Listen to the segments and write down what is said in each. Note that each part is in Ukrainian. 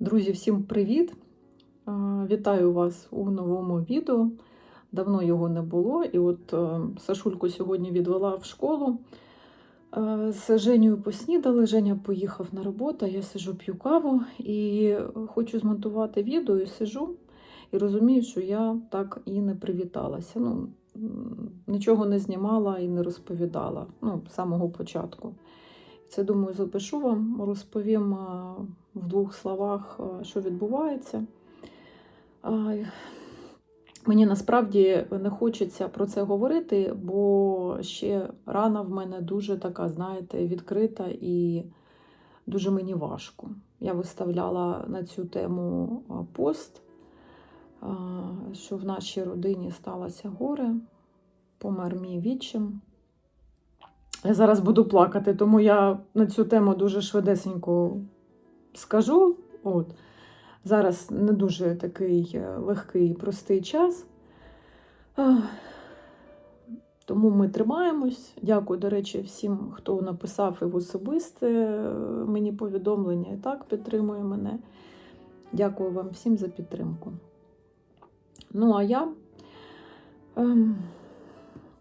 Друзі, всім привіт! Вітаю вас у новому відео. Давно його не було. І от е, Сашульку сьогодні відвела в школу. Е, З Женєю поснідали. Женя поїхав на роботу, я сижу, п'ю каву і хочу змонтувати відео і сижу. І розумію, що я так і не привіталася. Ну, нічого не знімала і не розповідала. Ну, з самого початку. Це, думаю, запишу вам, розповім в двох словах, що відбувається. Мені насправді не хочеться про це говорити, бо ще рана в мене дуже така, знаєте, відкрита і дуже мені важко. Я виставляла на цю тему пост, що в нашій родині сталося горе, помер мій відчим. Я зараз буду плакати, тому я на цю тему дуже швидесенько скажу. От. Зараз не дуже такий е, легкий, простий час. Тому ми тримаємось. Дякую, до речі, всім, хто написав і в особисте е, мені повідомлення і так підтримує мене. Дякую вам всім за підтримку. Ну, а я ем,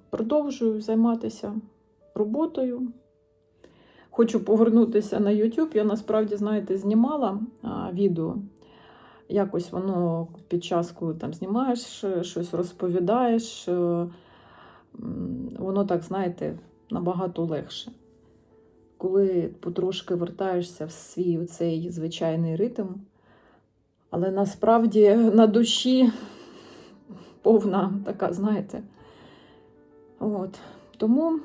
продовжую займатися роботою. Хочу повернутися на YouTube. Я насправді, знаєте, знімала а, відео. Якось воно під час, коли там знімаєш, е, щось розповідаєш, е, воно так, знаєте, набагато легше. Коли потрошки вертаєшся в свій цей звичайний ритм, але насправді на душі повна така, знаєте. От. Тому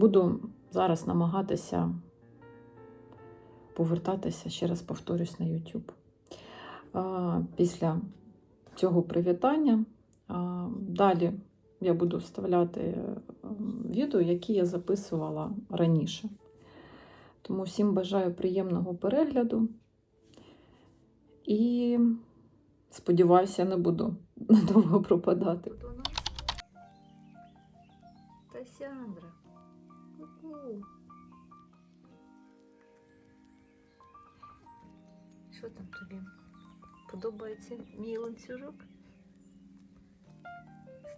буду зараз намагатися повертатися, ще раз повторюсь, на YouTube. Після цього привітання. Далі я буду вставляти е, відео, які я записувала раніше. Тому всім бажаю приємного перегляду. І сподіваюся, не буду надовго пропадати. Тут у нас Що там тобі? Подобається мій ланцюжок?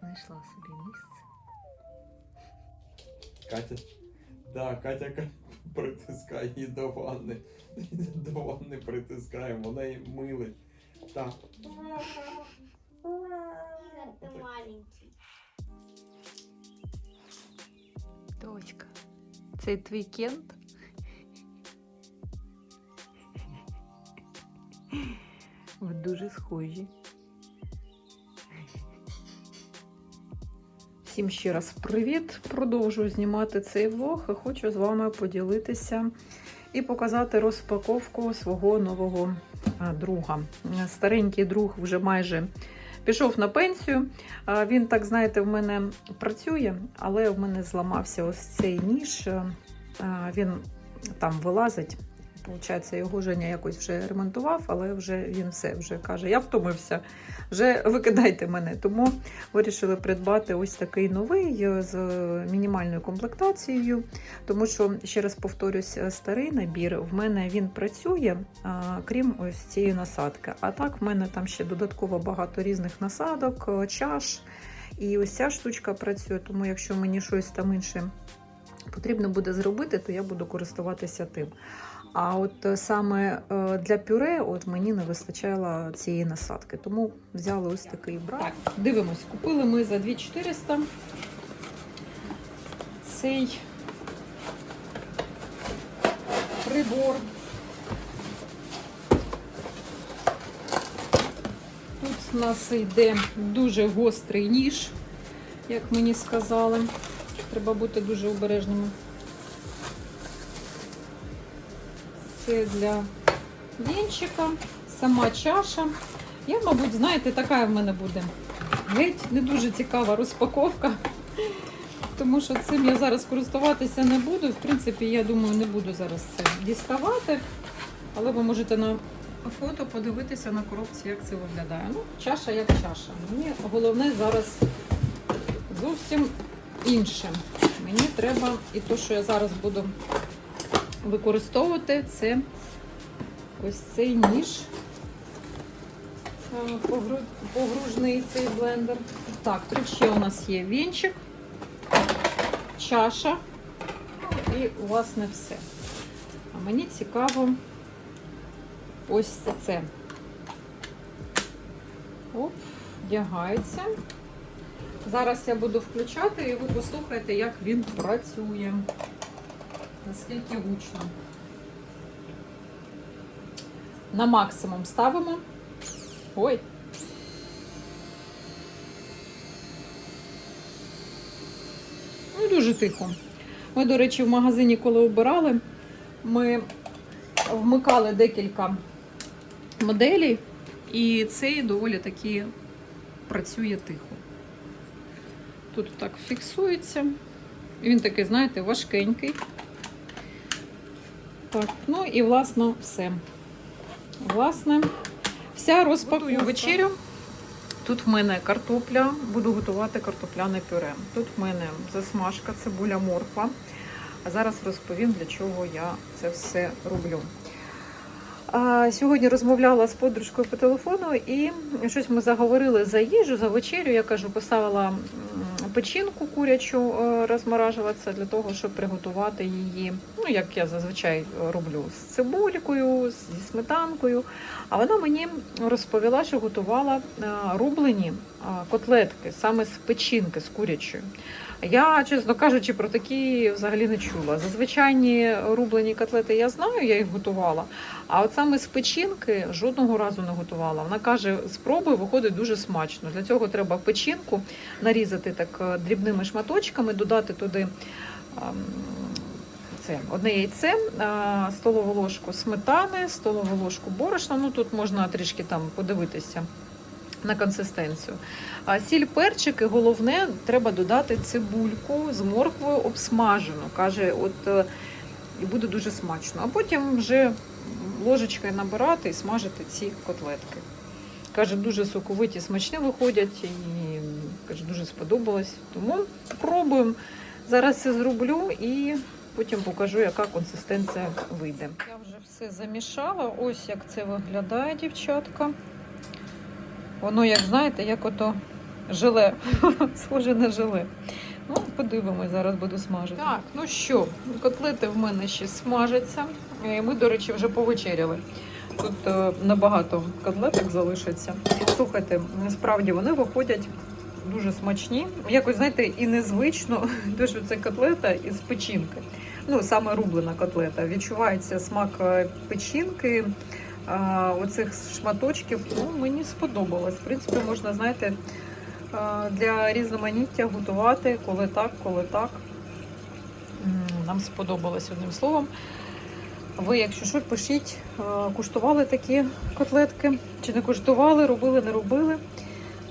Знайшла собі місце. Катя. Да, Катя притискає її до ванни. До ванни притискає, вона її милить. Так. Маленький. Дочка, цей твій кент? Ви дуже схожі. Всім ще раз привіт! Продовжую знімати цей влог хочу з вами поділитися і показати розпаковку свого нового друга. Старенький друг вже майже пішов на пенсію. Він, так знаєте, в мене працює, але в мене зламався ось цей ніж. Він там вилазить. Получається, його Женя якось вже ремонтував, але вже він все вже каже: я втомився, вже викидайте мене. Тому вирішили придбати ось такий новий е, з мінімальною комплектацією. Тому що, ще раз повторюсь, е, старий набір в мене він працює, крім ось цієї насадки. А так, в мене там ще додатково багато різних насадок, е, чаш. І ось ця штучка працює, тому якщо мені щось там інше потрібно буде зробити, то я буду користуватися тим. А от е, саме е, для пюре от мені не вистачало цієї насадки, тому взяли ось такий брат. Так, дивимось, купили ми за 2400 цей прибор. Тут у нас йде дуже гострий ніж, як мені сказали. Треба бути дуже обережними. Це для вінчика, сама чаша. Я, мабуть, знаєте, така в мене буде. Геть не дуже цікава розпаковка, тому що цим я зараз користуватися не буду. В принципі, я думаю, не буду зараз це діставати. Але ви можете на фото подивитися на коробці, як це виглядає. Ну, чаша як чаша. Мені головне зараз зовсім інше. Мені треба і те, що я зараз буду використовувати, це ось цей ніж. Е, Погружний цей блендер. Так, тут ще у нас є вінчик, чаша. Ну, і власне все. А мені цікаво ось це. Оп, вдягається. Зараз я буду включати і ви послухаєте, як він працює. Наскільки гучно. На максимум ставимо. Ой. Ну, дуже тихо. Ми, до речі, в магазині, коли обирали, ми вмикали декілька моделей, і цей доволі таки працює тихо. Тут так фіксується. Він такий, знаєте, важкенький. Так, ну і власне все. Власне, вся розпакую вечерю. Тут в мене картопля, буду готувати картопляне пюре. Тут в мене засмажка, цибуля, морква. А зараз розповім, для чого я це все роблю. А, Сьогодні розмовляла з подружкою по телефону, і щось ми заговорили за їжу, за вечерю. Я кажу, поставила печінку курячу е, розморажуватися для того, щоб приготувати її. Ну, як я зазвичай роблю з цибулькою, зі сметанкою. А вона мені розповіла, що готувала е, рублені е, котлетки саме з печінки, з курячої. Я, чесно кажучи, про такі взагалі не чула. Зазвичайні рублені котлети я знаю, я їх готувала. А от саме з печінки жодного разу не готувала. Вона каже, спробуй, виходить дуже смачно. Для цього треба печінку нарізати так е, дрібними шматочками, додати туди ем, це одне яйце, е, столову ложку сметани, столову ложку борошна. Ну тут можна трішки там подивитися на консистенцію. А сіль, перчик і головне, треба додати цибульку з морквою обсмажену. Каже, от е, і буде дуже смачно. А потім вже ложечкою набирати і смажити ці котлетки. Каже, дуже соковиті, смачні виходять, і каже, дуже сподобалось. Тому пробуємо. Зараз це зроблю і потім покажу, яка консистенція вийде. Я вже все замішала. Ось як це виглядає, дівчатка. Воно, як знаєте, як ото желе, схоже на желе. Ну, подивимось, зараз буду смажити. Так, ну що, котлети в мене ще смажаться. Е, Ми, до речі, вже повечеряли. Тут е, набагато котлеток залишиться. Слухайте, насправді вони виходять дуже смачні. Якось, знаєте, і незвично, те, що це котлета із печінки. Ну, саме рублена котлета. Відчувається смак е, печінки, оцих шматочків. Ну, мені сподобалось. В принципі, можна, знаєте, для різноманіття готувати, коли так, коли так. Нам сподобалось одним словом. Ви, якщо що, пишіть, е, куштували такі котлетки, чи не куштували, робили, не робили.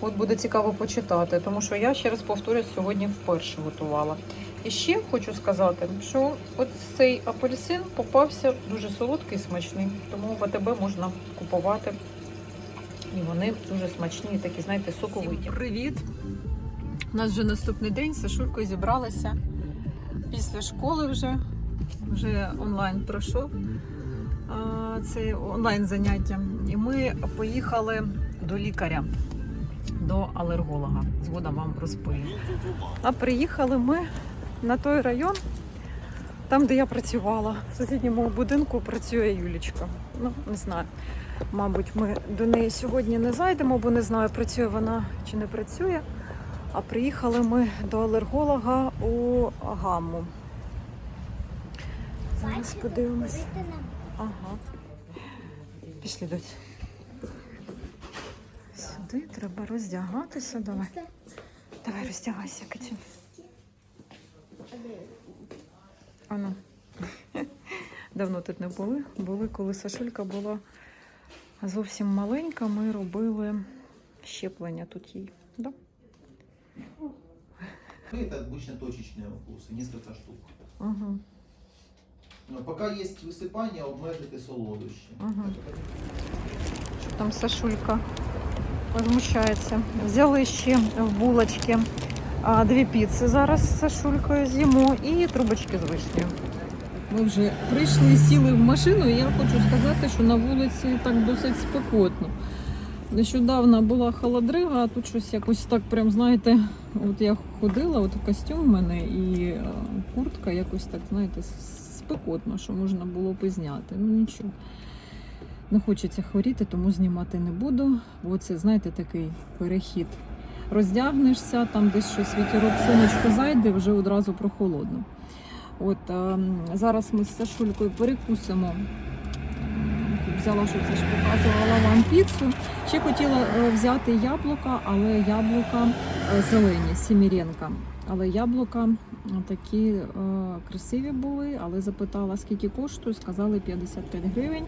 От буде цікаво почитати, тому що я ще раз повторюсь, сьогодні вперше готувала. І ще хочу сказати, що от цей апельсин попався дуже солодкий і смачний, тому в АТБ можна купувати. І вони дуже смачні, і такі, знаєте, соковиті. Привіт! У нас вже наступний день з Сашулькою зібралася після школи вже. Вже онлайн пройшов це онлайн заняття. І ми поїхали до лікаря, до алерголога. Згодом вам розповім. А приїхали ми на той район, там, де я працювала. В сусідньому будинку працює Юлічка. Ну, не знаю. Мабуть, ми до неї сьогодні не зайдемо, бо не знаю, працює вона чи не працює. А приїхали ми до алерголога у Гамму. Зараз подивимось. Ага. Пішли доць Сюди треба роздягатися. Давай. Давай роздягайся, Катя. Ану. Давно тут не були. Були, коли Сашулька була зовсім маленька, ми робили щеплення тут їй. Да? Это обычно точечные укусы, несколько штук. Угу. Но пока есть висипання, обмежити солодощі. Мгм. Що там Сашулька возмущається. Взяли ще в булочки дві піци зараз з Сашулькою з'їмо і трубочки з вишнею. Ми вже прийшли, сіли в машину, і я хочу сказати, що на вулиці так досить спекотно. Нещодавно була холодрига, а тут щось якось так, прям знаєте, от я ходила, от костюм в мене і е, куртка якось так, знаєте, спекотно, що можна було б і зняти. Ну нічого. Не хочеться хворіти, тому знімати не буду. Бо це, знаєте, такий перехід. Роздягнешся, там десь щось вітерок, сонечко зайде, вже одразу прохолодно. От е, зараз ми з Сашулькою перекусимо. Взяла, що це ж показувала вам піцу. Ще хотіла е, взяти яблука, але яблука зелені, сіміренка. Але яблука е, такі е, красиві були, але запитала, скільки коштує, сказали 55 гривень.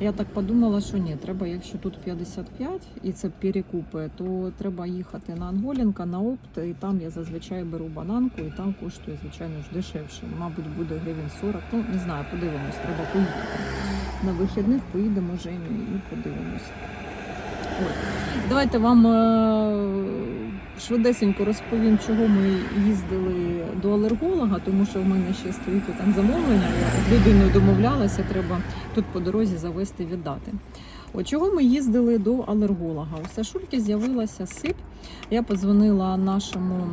Я так подумала, що ні, треба, якщо тут 55 і це перекупи, то треба їхати на Анголінка, на опт, і там я зазвичай беру бананку, і там коштує, звичайно ж, дешевше. Мабуть, буде гривень 40. Ну, не знаю, подивимось, треба поїхати. На вихідних поїдемо Женю і подивимось. От. Давайте вам е, швидесенько розповім, чого ми їздили до алерголога, тому що в мене ще стоїть там замовлення. Я з людиною домовлялася, треба тут по дорозі завести віддати. От чого ми їздили до алерголога? У Сашульки з'явилася сип. Я подзвонила нашому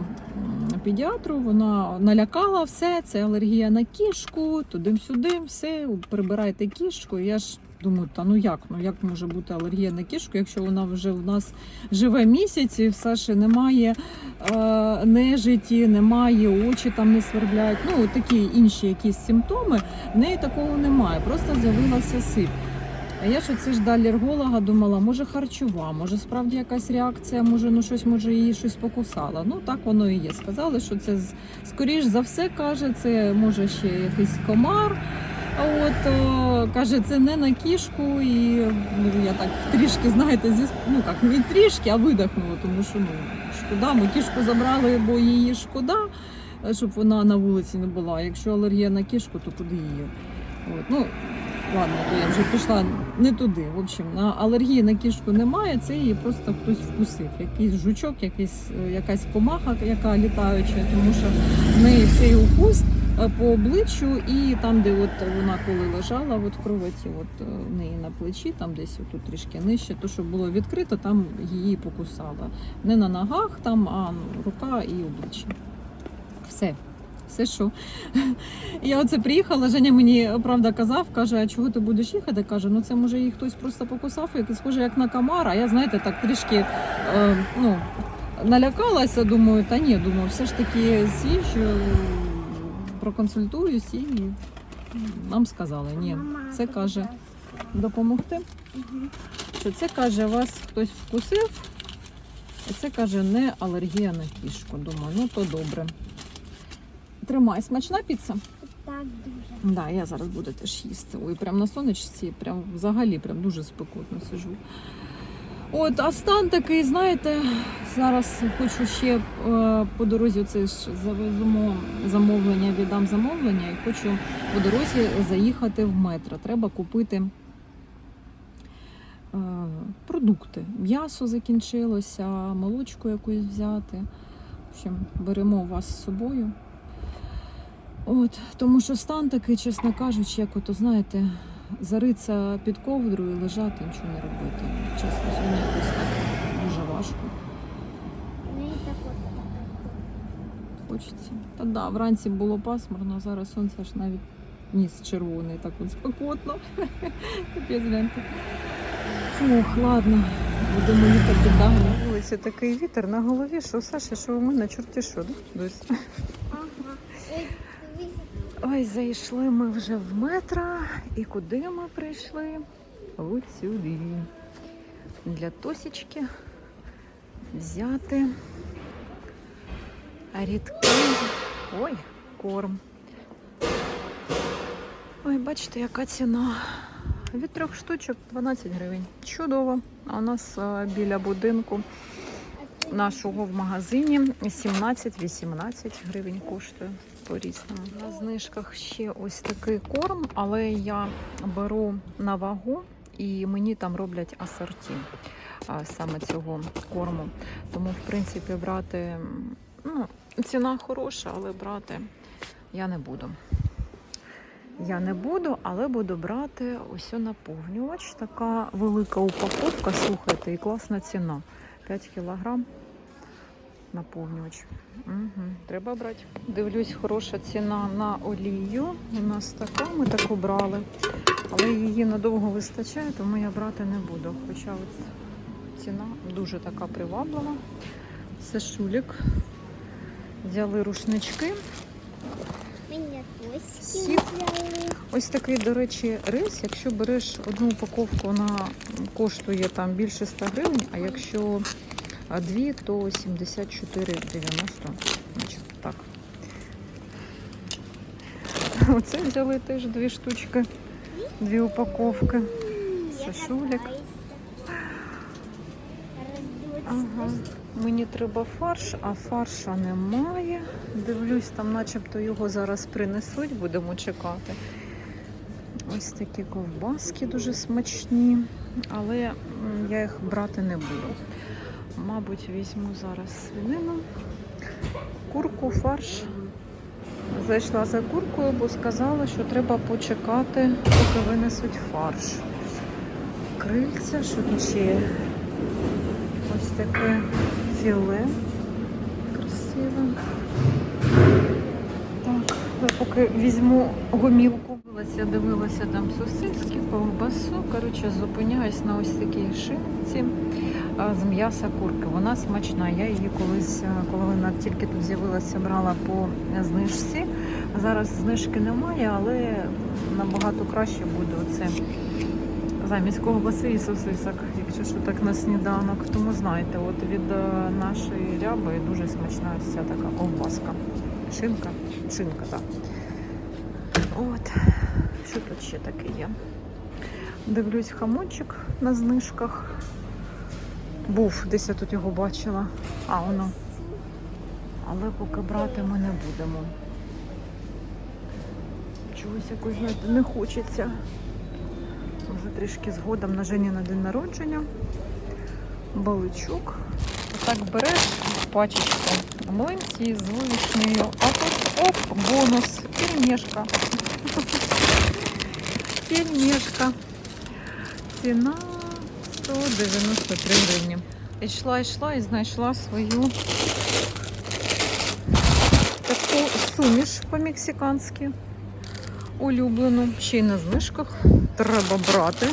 педіатру, вона налякала все, це алергія на кішку, туди-сюди, все, прибирайте кішку. Я ж думаю, та ну як? Ну як може бути алергія на кішку, якщо вона вже в нас живе місяць, і в Саші немає е, нежиті, немає, очі там не свербляють. Ну, такі інші якісь симптоми. В неї такого немає, просто з'явилася сип. А я ж оце ж до алерголога думала, може харчова, може справді якась реакція, може ну щось може її щось покусало. Ну так воно і є. Сказали, що це скоріш за все каже, це може ще якийсь комар. А От о, каже, це не на кішку, і ну, я так трішки, знаєте, зі ну як не трішки, а видихнула, тому що ну шкода, ми кішку забрали, бо її шкода, е, щоб вона на вулиці не була. Якщо алергія на кішку, то куди її? От, ну, ладно, то я вже пішла не туди. В общем, на алергії на кішку немає, це її просто хтось вкусив. Якийсь жучок, якийсь, е, якась комаха, яка літаюча, тому що в неї цей укус е, по обличчю, і там, де от вона коли лежала от в кроваті, от е, в неї на плечі, там десь тут трішки нижче, то що було відкрито, там її покусала. Не на ногах, там, а рука і обличчя. Все. Все що. Я оце приїхала, Женя мені правда казав, каже, а чого ти будеш їхати? Каже, ну це може її хтось просто покусав, як схоже, як на комара. Я, знаєте, так трішки е, ну, налякалася, думаю, та ні, думаю, все ж таки з'їжджу, проконсультуюсь і нам сказали, ні, це каже допомогти. Що це каже, вас хтось вкусив, і це каже не алергія на кішку. Думаю, ну то добре. Тримай, смачна піца? Так дуже. Да, я зараз буду теж їсти. Ой, прям на сонечці, прям взагалі прям дуже спекотно сижу. От, а стан такий, знаєте, зараз хочу ще е, по дорозі це ж завеземо замовлення, віддам замовлення і хочу по дорозі заїхати в метро. Треба купити е, продукти. М'ясо закінчилося, молочку якусь взяти. В общем, беремо вас з собою. От, тому що стан такий, чесно кажучи, як ото, знаєте, заритися під ковдрою, і лежати, нічого не робити. Чесно, сьогодні якось так дуже важко. Мені так от. Хочеться. Та да, вранці було пасмурно, зараз сонце аж навіть ніс червоний, так от спекотно. Капець гляньте. Фух, ладно, будемо їхати далі. На вулиці такий вітер на голові, що Саша, що у мене чорті що, да? Ага. Ой, зайшли ми вже в метро. І куди ми прийшли? От сюди. Для Тосічки взяти рідкий. Ой, корм. Ой, бачите, яка ціна. Від трьох штучок 12 гривень. Чудово. А у нас біля будинку нашого в магазині 17-18 гривень коштує по-різному. На знижках ще ось такий корм, але я беру на вагу і мені там роблять асорті саме цього корму. Тому, в принципі, брати ну, ціна хороша, але брати я не буду. я не буду, але буду брати ось наповнювач. Така велика упаковка, слухайте, і класна ціна. 5 кілограм наповнювач. Угу, треба брати. Дивлюсь, хороша ціна на олію. У нас така, ми таку брали. Але її надовго вистачає, тому я брати не буду. Хоча от ціна дуже така приваблива. Це шулік. Взяли рушнички. Сік. Ось такий, до речі, рис. Якщо береш одну упаковку, вона коштує там більше 100 гривень, а якщо дві, то 74,90. Значить, так. Оце взяли теж дві штучки, дві упаковки. Сашулік. Ага. Мені треба фарш, а фарша немає. Дивлюсь, там начебто його зараз принесуть, будемо чекати. Ось такі ковбаски дуже смачні, але я їх брати не буду. Мабуть, візьму зараз свинину, курку, фарш. Зайшла за куркою, бо сказала, що треба почекати, поки винесуть фарш. Крильця, що тут ще є? Ось таке філе красиве. Так, поки візьму гомілку. Я дивилася там сосиски, ковбасу. Коротше, зупиняюсь на ось такій шинці з м'яса курки. Вона смачна. Я її колись, коли вона тільки тут з'явилася, брала по знижці. Зараз знижки немає, але набагато краще буде оце замість ковбаси і сосисок, якщо що так на сніданок. Тому знаєте, от від е, нашої ряби дуже смачна ця така ковбаска. Шинка? Шинка, так. От. Що тут ще таке є? Дивлюсь хамончик на знижках. Був, десь я тут його бачила. А, воно. Але поки брати ми не будемо. Чогось якось, не хочеться. Вже трішки згодом на Жені на день народження. Баличок. Отак береш пачечку млинці з вишнею, а тут оп, бонус, пельмешка. Пельмешка. Ціна 193 гривні. Йшла, йшла і знайшла свою таку суміш по-мексиканськи улюблену. Ще й на знижках. Треба брати.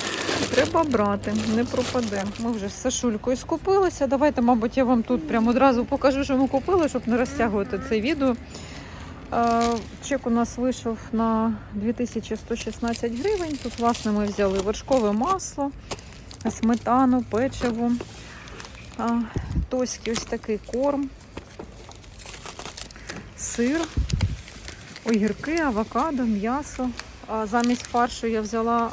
Треба брати, не пропаде. Ми вже з Сашулькою скупилися. Давайте, мабуть, я вам тут прямо одразу покажу, що ми купили, щоб не розтягувати це відео. Е, Чек у нас вийшов на 2116 гривень. Тут, власне, ми взяли вершкове масло, сметану, печиво, тоський ось такий корм, сир, огірки, авокадо, м'ясо. Замість фаршу я взяла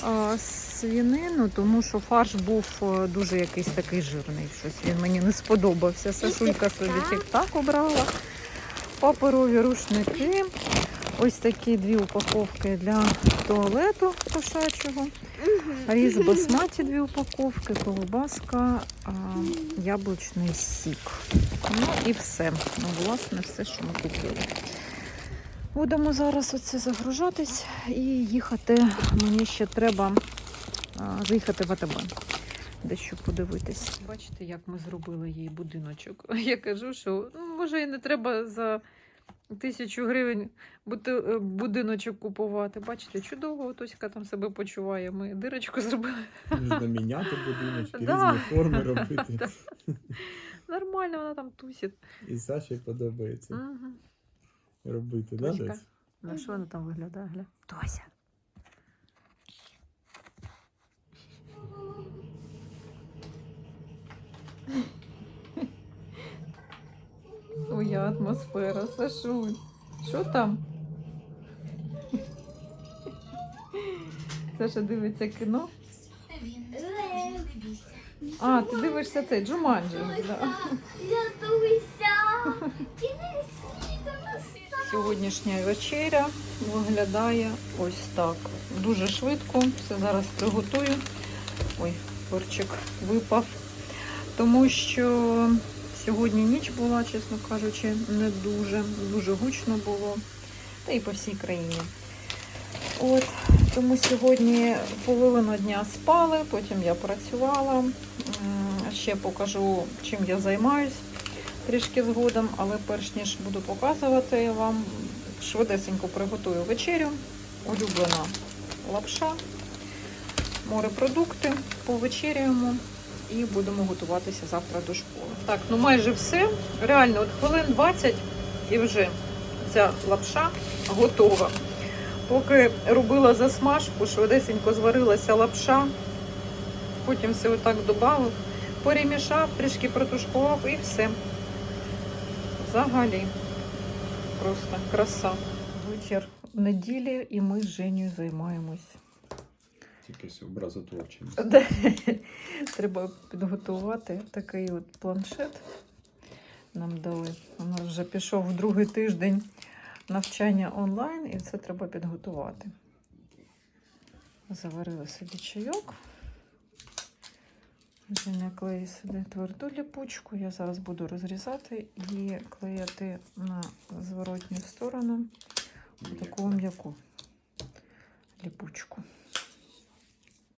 свінину, тому що фарш був е, дуже якийсь такий жирний. Щось він мені не сподобався. Сашулька собі тік-так обрала. Паперові рушники. Ось такі дві упаковки для туалету кошачого. Різ басматі дві упаковки, колбаска, яблучний сік. Ну і все. Ну, власне, все, що ми купили. Будемо зараз оце загружатись і їхати. Мені ще треба а, заїхати в АТБ. Дещо подивитись. Бачите, як ми зробили їй будиночок. Я кажу, що ну, може і не треба за тисячу гривень е, будиночок купувати. Бачите, чудово, Тоська там себе почуває. Ми дирочку зробили. Можна міняти будиночки, Да. різні форми робити. Да. Нормально, вона там тусить. І Саші подобається Угу. Робити, да, десь? На що вона там виглядає? Гля? Тося. Своя атмосфера, Сашуль. Що там? Саша дивиться кіно. А, ти дивишся цей Джуманджі. Да. Світу настав! Сьогоднішня вечеря виглядає ось так. Дуже швидко. Все зараз приготую. Ой, перчик випав. Тому що сьогодні ніч була, чесно кажучи, не дуже. Дуже гучно було. Та і по всій країні. От, тому сьогодні половину дня спали, потім я працювала. Ще покажу, чим я займаюсь трішки згодом, але перш ніж буду показувати вам, швидесенько приготую вечерю. Улюблена лапша, морепродукти, повечеряємо і будемо готуватися завтра до школи. Так, ну майже все. Реально, от хвилин 20 і вже ця лапша готова. Поки робила засмажку, швидесенько зварилася лапша, потім все отак додав, перемішав, трішки протушкував і все. Взагалі, просто краса. Вечір в неділі і ми з Женєю займаємось. Тільки образотворчим. Треба підготувати такий от планшет. Нам дали. У нас вже пішов другий тиждень навчання онлайн, і це треба підготувати. Заварили собі чайок. Женя клеїть сюди тверду ліпучку. Я зараз буду розрізати і клеяти на зворотню сторону таку м'яку ліпучку.